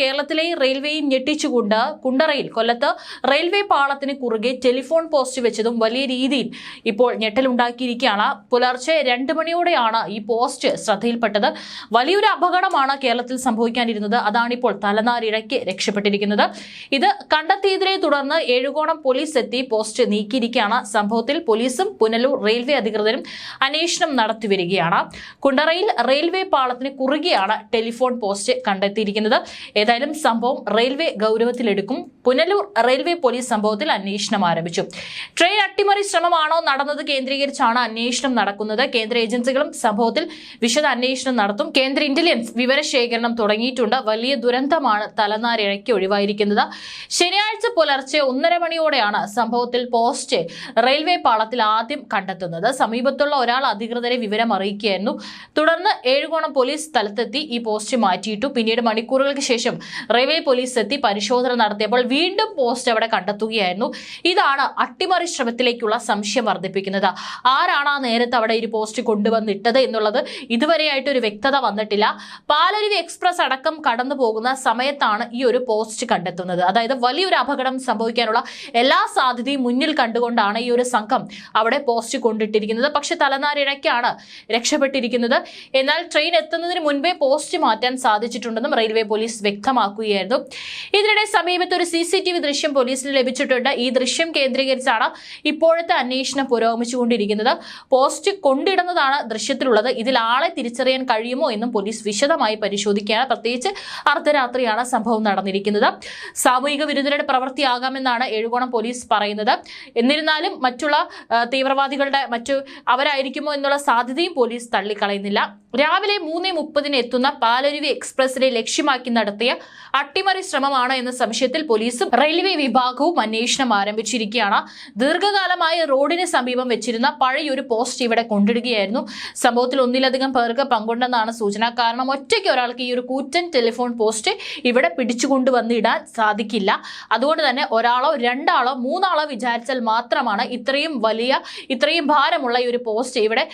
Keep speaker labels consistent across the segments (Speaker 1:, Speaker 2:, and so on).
Speaker 1: കേരളത്തിലെ റെയിൽവേയും ഞെട്ടിച്ചുകൊണ്ട് കുണ്ടറയിൽ കൊല്ലത്ത് റെയിൽവേ പാളത്തിന് കുറുകെ ടെലിഫോൺ പോസ്റ്റ് വെച്ചതും വലിയ രീതിയിൽ ഇപ്പോൾ ഞെട്ടലുണ്ടാക്കിയിരിക്കുകയാണ്. പുലർച്ചെ രണ്ട് മണിയോടെയാണ് ഈ പോസ്റ്റ് ശ്രദ്ധയിൽപ്പെട്ടത്. വലിയൊരു അപകടമാണ് കേരളത്തിൽ സംഭവിക്കാനിരുന്നത്. അതാണിപ്പോൾ തലനാരിഴയ്ക്ക് രക്ഷപ്പെട്ടിരിക്കുന്നത്. ഇത് കണ്ടെത്തിയതിനെ തുടർന്ന് ഏഴുകോണം പോലീസ് എത്തി പോസ്റ്റ് നീക്കിയിരിക്കുകയാണ്. സംഭവത്തിൽ പോലീസും പുനലൂർ റെയിൽവേ അധികൃതരും അന്വേഷണം നടത്തിവരികയാണ് കുണ്ടറയിൽ റെയിൽവേ പാളത്തിന് കുറുകെയാണ് ടെലിഫോൺ പോസ്റ്റ് കണ്ടെത്തിയിരിക്കുന്നത്. ഏതായാലും സംഭവം റെയിൽവേ ഗൗരവത്തിലെടുക്കും. പുനലൂർ റെയിൽവേ പോലീസ് സംഭവത്തിൽ അന്വേഷണം ആരംഭിച്ചു. ട്രെയിൻ അട്ടിമറി ശ്രമമാണോ നടന്നത് കേന്ദ്രീകരിച്ചാണ് അന്വേഷണം നടക്കുന്നത്. കേന്ദ്ര ഏജൻസികളും സംഭവത്തിൽ വിശദ അന്വേഷണം നടത്തും. കേന്ദ്ര ഇന്റലിജൻസ് വിവരശേഖരണം തുടങ്ങിയിട്ടുണ്ട്. വലിയ ദുരന്തമാണ് തലനാരിഴയ്ക്ക് ഒഴിവായിരിക്കുന്നത്. ശനിയാഴ്ച പുലർച്ചെ ഒന്നര മണിയോടെയാണ് സംഭവത്തിൽ പോസ്റ്റ് റെയിൽവേ പാളത്തിൽ ആദ്യം കണ്ടെത്തുന്നത്. സമീപത്തുള്ള ഒരാൾ അധികൃതരെ വിവരം അറിയിക്കുകയായിരുന്നു. തുടർന്ന് ഏഴുകോണം പോലീസ് സ്ഥലത്തെത്തി ഈ പോസ്റ്റ് മാറ്റിയിട്ടു. പിന്നീട് മണിക്കൂറുകൾക്ക് ശേഷം റെയിൽവേ പോലീസ് എത്തി പരിശോധന നടത്തിയപ്പോൾ വീണ്ടും പോസ്റ്റ് അവിടെ കണ്ടെത്തുകയായിരുന്നു. ഇതാണ് അട്ടിമറി ശ്രമത്തിലേക്കുള്ള സംശയം വർദ്ധിപ്പിക്കുന്നത്. ആരാണ് ആ നേരത്തെ അവിടെ ഒരു പോസ്റ്റ് കൊണ്ടുവന്നിട്ടത് എന്നുള്ളത് ഇതുവരെയായിട്ട് ഒരു വ്യക്തത വന്നിട്ടില്ല. പാലരുവി എക്സ്പ്രസ് അടക്കം കടന്നു പോകുന്ന സമയത്താണ് ഈ ഒരു പോസ്റ്റ് കണ്ടെത്തുന്നത്. അതായത് വലിയൊരു അപകടം സംഭവിക്കാനുള്ള എല്ലാ സാധ്യതയും മുന്നിൽ കണ്ടുകൊണ്ടാണ് ഈ ഒരു സംഘം അവിടെ പോസ്റ്റ് കൊണ്ടിട്ടിരിക്കുന്നത്. പക്ഷെ തലനാരിഴയ്ക്കാണ് രക്ഷപ്പെട്ടിരിക്കുന്നത്. എന്നാൽ ട്രെയിൻ എത്തുന്നതിന് മുൻപേ പോസ്റ്റ് മാറ്റാൻ സാധിച്ചിട്ടുണ്ടെന്നും റെയിൽവേ പോലീസ് വ്യക്തമാക്കുകയായിരുന്നു ഇതിനിടെ സമീപത്ത് ഒരു സി സി ടി വി ദൃശ്യം പോലീസിന് ലഭിച്ചിട്ടുണ്ട്. ഈ ദൃശ്യം കേന്ദ്രീകരിച്ചാണ് ഇപ്പോഴത്തെ അന്വേഷണം പുരോഗമിച്ചുകൊണ്ടിരിക്കുന്നത്. പോസ്റ്റ് കൊണ്ടിടുന്നതാണ് ദൃശ്യത്തിലുള്ളത്. ഇതിൽ ആളെ തിരിച്ചറിയാൻ കഴിയുമോ എന്നും പോലീസ് വിശദമായി പരിശോധിക്കുകയാണ്. പ്രത്യേകിച്ച് അർദ്ധരാത്രിയാണ് സംഭവം നടന്നിരിക്കുന്നത്. സാമൂഹിക വിരുദ്ധരുടെ പ്രവൃത്തിയാകാമെന്നാണ് ഏഴുകോണം പോലീസ് പറയുന്നത്. എന്നിരുന്നാലും മറ്റുള്ള തീവ്രവാദികളുടെ മറ്റു അവരായിരിക്കുമോ എന്നുള്ള സാധ്യതയും പോലീസ് തള്ളിക്കളയുന്നില്ല. രാവിലെ മൂന്ന് മുപ്പതിന് എത്തുന്ന പാലരുവി എക്സ്പ്രസിനെ ലക്ഷ്യമാക്കി നടത്തിയ അട്ടിമറി ശ്രമമാണ് എന്ന സംശയത്തിൽ പോലീസും റെയിൽവേ വിഭാഗവും അന്വേഷണം ആരംഭിച്ചിരിക്കുകയാണ്. ദീർഘകാലമായി റോഡിന് സമീപം വെച്ചിരുന്ന പഴയൊരു പോസ്റ്റ് ഇവിടെ കൊണ്ടിടുകയായിരുന്നു. സംഭവത്തിൽ ഒന്നിലധികം പേർക്ക് പങ്കുണ്ടെന്നാണ് സൂചന. കാരണം ഒറ്റയ്ക്ക് ഒരാൾക്ക് ഈ ഒരു കൂറ്റൻ ടെലിഫോൺ പോസ്റ്റ് ഇവിടെ പിടിച്ചുകൊണ്ടുവന്ന് ഇടാൻ സാധിക്കില്ല. അതുകൊണ്ട് തന്നെ ഒരാളോ രണ്ടാളോ മൂന്നാളോ വിചാരിച്ചാൽ മാത്രമാണ് ഇത്രയും വലിയ ഇത്രയും ഭാരമുള്ള ഈ ഒരു പോസ്റ്റ് ഇവിടെ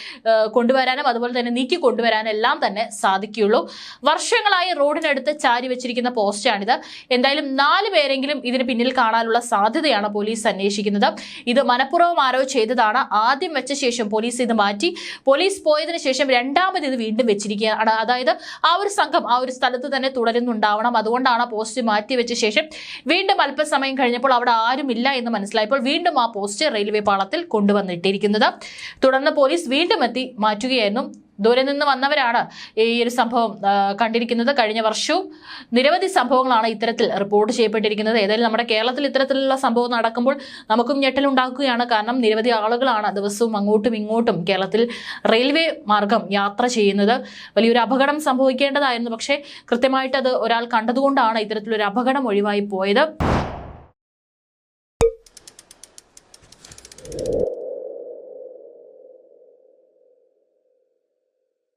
Speaker 1: കൊണ്ടുവരാനും അതുപോലെ തന്നെ നീക്കി കൊണ്ടുവരാനും എല്ലാം തന്നെ സാധിക്കുകയുള്ളൂ. വർഷങ്ങളായി റോഡിനടുത്ത് ചാരി പോസ്റ്റാണിത് എന്തായാലും നാല് പേരെങ്കിലും ഇതിന് പിന്നിൽ കാണാനുള്ള സാധ്യതയാണ് പോലീസ് അന്വേഷിക്കുന്നത്. ഇത് മനഃപൂർവം ആരോ ചെയ്തതാണ്. ആദ്യം വെച്ച ശേഷം പോലീസ് ഇത് മാറ്റി. പോലീസ് പോയതിനു ശേഷം രണ്ടാമത് ഇത് വീണ്ടും വെച്ചിരിക്കുകയാണ്. അതായത് ആ ഒരു സംഘം ആ ഒരു സ്ഥലത്ത് തന്നെ തുടരുന്നുണ്ടാവണം. അതുകൊണ്ടാണ് പോസ്റ്റ് മാറ്റി വെച്ച ശേഷം വീണ്ടും അല്പസമയം കഴിഞ്ഞപ്പോൾ അവിടെ ആരുമില്ല എന്ന് മനസ്സിലായപ്പോൾ വീണ്ടും ആ പോസ്റ്റ് റെയിൽവേ പാളത്തിൽ കൊണ്ടുവന്നിട്ടിരിക്കുന്നത്. തുടർന്ന് പോലീസ് വീണ്ടും എത്തി മാറ്റുകയായിരുന്നു. ദൂരെ നിന്ന് വന്നവരാണ് ഈ ഒരു സംഭവം കണ്ടിരിക്കുന്നത്. കഴിഞ്ഞ വർഷവും നിരവധി സംഭവങ്ങളാണ് ഇത്തരത്തിൽ റിപ്പോർട്ട് ചെയ്യപ്പെട്ടിരിക്കുന്നത്. ഏതായാലും നമ്മുടെ കേരളത്തിൽ ഇത്തരത്തിലുള്ള സംഭവം നടക്കുമ്പോൾ നമുക്കും ഞെട്ടലുണ്ടാക്കുകയാണ് കാരണം നിരവധി ആളുകളാണ് ദിവസവും അങ്ങോട്ടും ഇങ്ങോട്ടും കേരളത്തിൽ റെയിൽവേ മാർഗം യാത്ര ചെയ്യുന്നത്. വലിയൊരു അപകടം സംഭവിക്കേണ്ടതായിരുന്നു. പക്ഷേ കൃത്യമായിട്ട് അത് ഒരാൾ കണ്ടതുകൊണ്ടാണ് ഇത്തരത്തിലൊരു അപകടം ഒഴിവായി പോയത്.